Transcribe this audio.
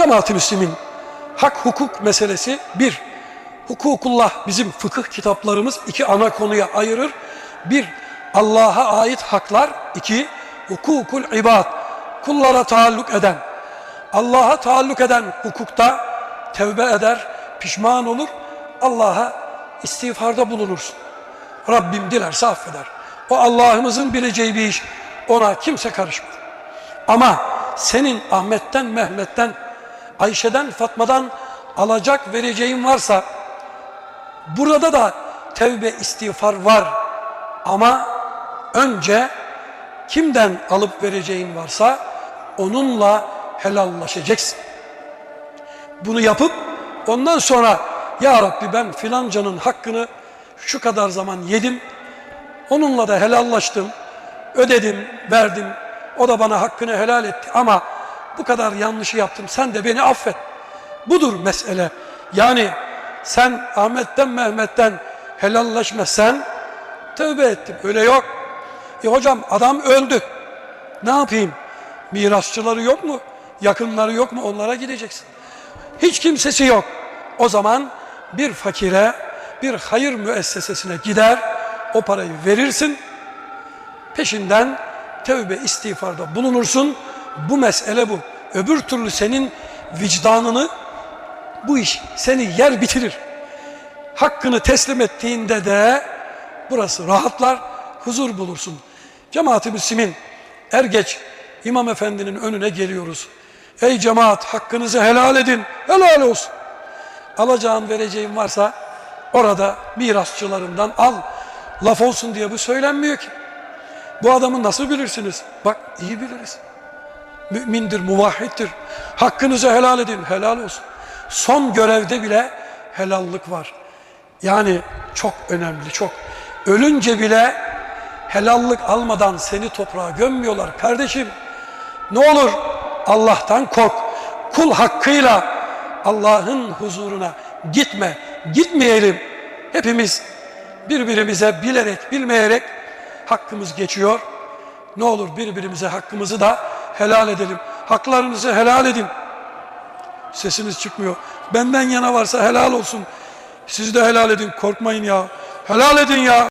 Cemaat-i hak hukuk meselesi bir. Hukukullah bizim fıkıh kitaplarımız iki ana konuya ayırır. Bir, Allah'a ait haklar. iki hukukul ibad. Kullara taalluk eden. Allah'a taalluk eden hukukta tevbe eder, pişman olur. Allah'a istiğfarda bulunursun. Rabbim dilerse affeder. O Allah'ımızın bileceği bir iş. Ona kimse karışmaz. Ama senin Ahmet'ten, Mehmet'ten, Ayşe'den, Fatma'dan alacak vereceğin varsa burada da tevbe istiğfar var. Ama önce kimden alıp vereceğin varsa onunla helallaşacaksın. Bunu yapıp ondan sonra ya Rabbi ben filancanın hakkını şu kadar zaman yedim. Onunla da helallaştım. Ödedim, verdim. O da bana hakkını helal etti ama bu kadar yanlışı yaptım. Sen de beni affet. Budur mesele. Yani sen Ahmet'ten Mehmet'ten helallaşmazsan tövbe ettim. Öyle yok. E hocam adam öldü. Ne yapayım? Mirasçıları yok mu? Yakınları yok mu? Onlara gideceksin. Hiç kimsesi yok. O zaman bir fakire, bir hayır müessesesine gider, o parayı verirsin. Peşinden tevbe istiğfarda bulunursun. Bu mesele bu. Öbür türlü senin vicdanını bu iş seni yer bitirir. Hakkını teslim ettiğinde de burası rahatlar, huzur bulursun. Cemaat-i Müslümin er geç İmam Efendi'nin önüne geliyoruz. Ey cemaat hakkınızı helal edin, helal olsun. Alacağın vereceğin varsa orada mirasçılarından al. Laf olsun diye bu söylenmiyor ki. Bu adamı nasıl bilirsiniz? Bak iyi biliriz. Mümindir, muvahhiddir. Hakkınızı helal edin, helal olsun. Son görevde bile helallik var. Yani çok önemli, çok. Ölünce bile helallik almadan seni toprağa gömmüyorlar. Kardeşim ne olur Allah'tan kork. Kul hakkıyla Allah'ın huzuruna gitme. Gitmeyelim. Hepimiz birbirimize bilerek, bilmeyerek hakkımız geçiyor. Ne olur birbirimize hakkımızı da helal edelim. Haklarınızı helal edin. Sesiniz çıkmıyor. Benden yana varsa helal olsun. Siz de helal edin. Korkmayın ya. Helal edin ya.